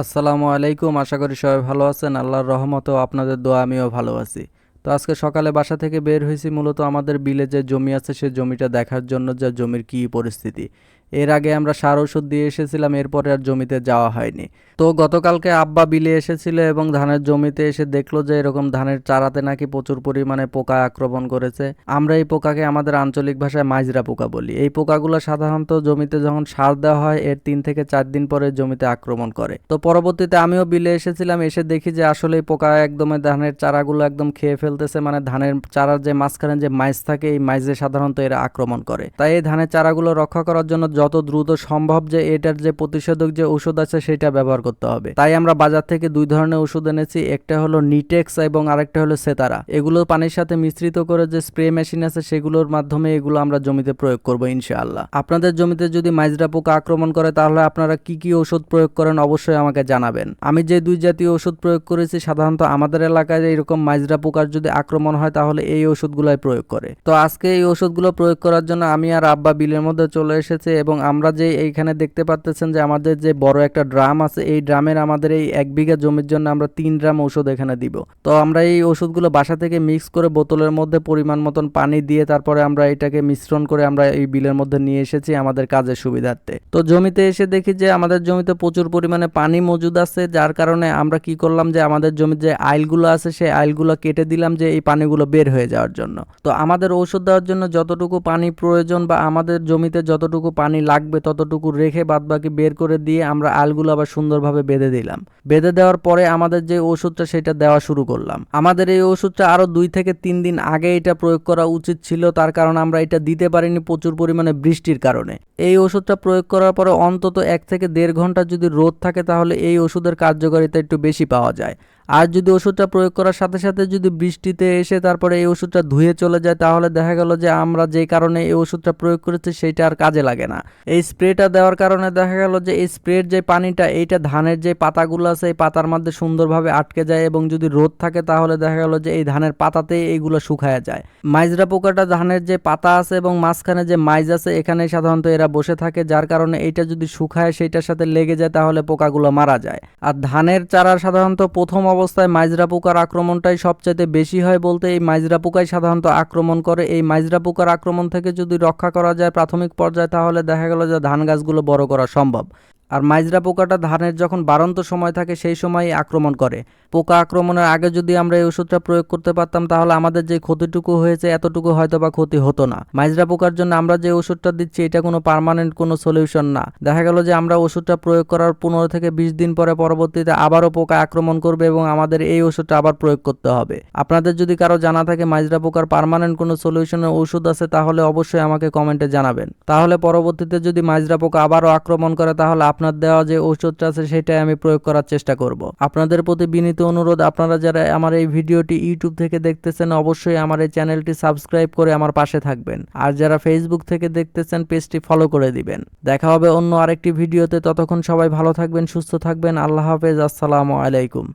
আসসালামু আলাইকুম, আশা করি সবাই ভালো আছেন। আল্লাহর রহমত আপনাদের দোয়া, আমিও ভালো আছি। তো আজকে সকালে বাসা থেকে বের হয়েছি, মূলত আমাদের বিলে যে জমি আছে, সে জমিটা দেখার জন্য যে জমির কী পরিস্থিতি। এর আগে আমরা সার ওষুধ দিয়ে এসেছিলাম, এরপরে আর জমিতে যাওয়া হয়নি। তো গতকালকে আব্বা বিলে এসেছিল এবং ধানের জমিতে এসে দেখল যে এরকম ধানের চারাতে নাকি প্রচুর পরিমাণে পোকা আক্রমণ করেছে। আমরা এই পোকাকে আমাদের আঞ্চলিক ভাষায় মাইজরা পোকা বলি। এই পোকাগুলো সাধারণত জমিতে যখন সার দেওয়া হয়, এর তিন থেকে চার দিন পরে জমিতে আক্রমণ করে। তো পরবর্তীতে আমিও বিলে এসেছিলাম, এসে দেখি যে আসলে এই পোকা একদম ধানের চারাগুলো একদম খেয়ে ফেলতেছে মানে ধানের চারার যে মাঝখানে যে মাইজ থাকে, এই মাইজে সাধারণত এরা আক্রমণ করে। তাই এই ধানের চারাগুলো রক্ষা করার জন্য যত দ্রুত সম্ভব যে এটার যে প্রতিষেধক যে ওষুধ আছে সেটা ব্যবহার করতে হবে। তাই আমরা বাজার থেকে দুই ধরনের ওষুধ এনেছি, একটা হলো নিটেক্স এবং আরেকটা হলো সেতারা এগুলো পানির সাথে মিশ্রিত করে যে স্প্রে মেশিন আছে সেগুলোর মাধ্যমে এগুলো আমরা জমিতে প্রয়োগ করব ইনশাআল্লাহ। আপনাদের জমিতে যদি মাইজরা পোকা আক্রমণ করে, তাহলে আপনারা কি কি ওষুধ প্রয়োগ করেন অবশ্যই আমাকে জানাবেন। আমি যে দুই জাতীয় ওষুধ প্রয়োগ করেছি, সাধারণত আমাদের এলাকায় এরকম মাইজরা পোকার যদি আক্রমণ হয়, তাহলে এই ওষুধগুলাই প্রয়োগ করে। তো আজকে এই ওষুধগুলো প্রয়োগ করার জন্য আমি আর আব্বা বিলের মধ্যে চলে এসেছে এবং আমরা যে এইখানে দেখতে পাচ্তেছেন যে আমাদের যে বড় একটা ড্রাম আছে, এই ড্রামের আমাদের এই এক বিঘা জমির জন্য আমরা তিন ড্রাম ওষুধ এখানে দিব। তো আমরা এই ওষুধগুলো বাসা থেকে মিক্স করে বোতলের মধ্যে পরিমাণ মতন পানি দিয়ে তারপরে আমরা এটাকে মিশ্রণ করে আমরা এই বিলের মধ্যে নিয়ে এসেছি আমাদের কাজের সুবিধার্থে। তো জমিতে এসে দেখি যে আমাদের জমিতে প্রচুর পরিমাণে পানি মজুদ আছে, যার কারণে আমরা কি করলাম যে আমাদের জমির যে আইলগুলো আছে, সেই আইলগুলো কেটে দিলাম যে এই পানিগুলো বের হয়ে যাওয়ার জন্য। তো আমাদের ওষুধ দেওয়ার জন্য যতটুকু পানি প্রয়োজন বা আমাদের জমিতে যতটুকু পানি লাগবে ততটুকু রেখে বাদবাকি বের করে দিয়ে আমরা আলগুলো আবার সুন্দরভাবে বেঁধে দিলাম। বেঁধে দেওয়ার পরে আমাদের যে ওষুধটা সেটা দেওয়া শুরু করলাম। আমাদের এই ওষুধটা আরও দুই থেকে তিন দিন আগে এটা প্রয়োগ করা উচিত ছিল, তার কারণ আমরা এটা দিতে পারিনি প্রচুর পরিমাণে বৃষ্টির কারণে। এই ওষুধটা প্রয়োগ করার পরে অন্তত এক থেকে দেড় ঘণ্টা যদি রোদ থাকে তাহলে এই ওষুধের কার্যকারিতা একটু বেশি পাওয়া যায়। আর যদি ওষুধটা প্রয়োগ করার সাথে সাথে যদি বৃষ্টিতে এসে তারপরে এই ওষুধটা ধুয়ে চলে যায়, তাহলে দেখা গেল যে আমরা যে কারণে এই ওষুধটা প্রয়োগ করেছি সেইটা আর কাজে লাগে না। এই স্প্রেটা দেওয়ার কারণে দেখা গেল যে এই স্প্রের যে পানিটা, এইটা ধানের যে পাতাগুলো আছে, এই পাতার মধ্যে সুন্দরভাবে আটকে যায় এবং যদি রোদ থাকে, তাহলে দেখা গেল যে এই ধানের পাতাতেই এইগুলো শুকায় যায়। মাইজরা পোকাটা ধানের যে পাতা আছে এবং মাঝখানে যে মাইজ আছে এখানে সাধারণত এরা বসে থাকে। যার কারণে এইটা যদি শুকায়, সেইটার সাথে লেগে যায়, তাহলে পোকাগুলো মারা যায়। আর ধানের চারা সাধারণত প্রথম অবস্থায় মাইজরা পোকার আক্রমণটাই সবচাইতে বেশি হয় বলতে এই মাইজরা পোকাই সাধারণত আক্রমণ করে। এই মাইজরা পোকার আক্রমণ থেকে যদি রক্ষা করা যায় প্রাথমিক পর্যায়ে তাহলে দেখা গেল যে ধান গাছগুলো বড় করা সম্ভব। আর মাইজরা পোকাটা ধানের যখন বাড়ন্ত সময় থাকে, সেই সময় আক্রমণ করে। পোকা আক্রমণের আগে যদি আমরা এই ওষুধটা প্রয়োগ করতে পারতাম, তাহলে আমাদের যে ক্ষতিটুকু হয়েছে, এতটুকু হয়তো বা ক্ষতি হতো না। মাইজরা পোকার জন্য আমরা যে ওষুধটা দিচ্ছি, এটা কোনো পারমানেন্ট কোনো সলিউশন না। দেখা গেল যে আমরা ওষুধটা প্রয়োগ করার পনেরো থেকে বিশ দিন পরে পরবর্তীতে আবারও পোকা আক্রমণ করবে এবং আমাদের এই ওষুধটা আবার প্রয়োগ করতে হবে। আপনাদের যদি কারও জানা থাকে মাইজরা পোকার পার্মানেন্ট কোনো সলিউশনের ওষুধ আছে, তাহলে অবশ্যই আমাকে কমেন্টে জানাবেন। তাহলে পরবর্তীতে যদি মাইজরা পোকা আবারও আক্রমণ করে, তাহলে আপনার দেওয়া যে ঔষধটা আছে সেটাই আমি প্রয়োগ করার চেষ্টা করব। আপনাদের প্রতি বিনীত অনুরোধ, আপনারা যারা আমার এই ভিডিওটি ইউটিউব থেকে দেখতেছেন, অবশ্যই আমার এই চ্যানেলটি সাবস্ক্রাইব করে আমার পাশে থাকবেন। আর যারা ফেসবুক থেকে দেখতেছেন, পেজটি ফলো করে দিবেন। দেখা হবে অন্য আরেকটি ভিডিওতে। ততক্ষণ সবাই ভালো থাকবেন, সুস্থ থাকবেন। আল্লাহ হাফেজ। আসসালামু আলাইকুম।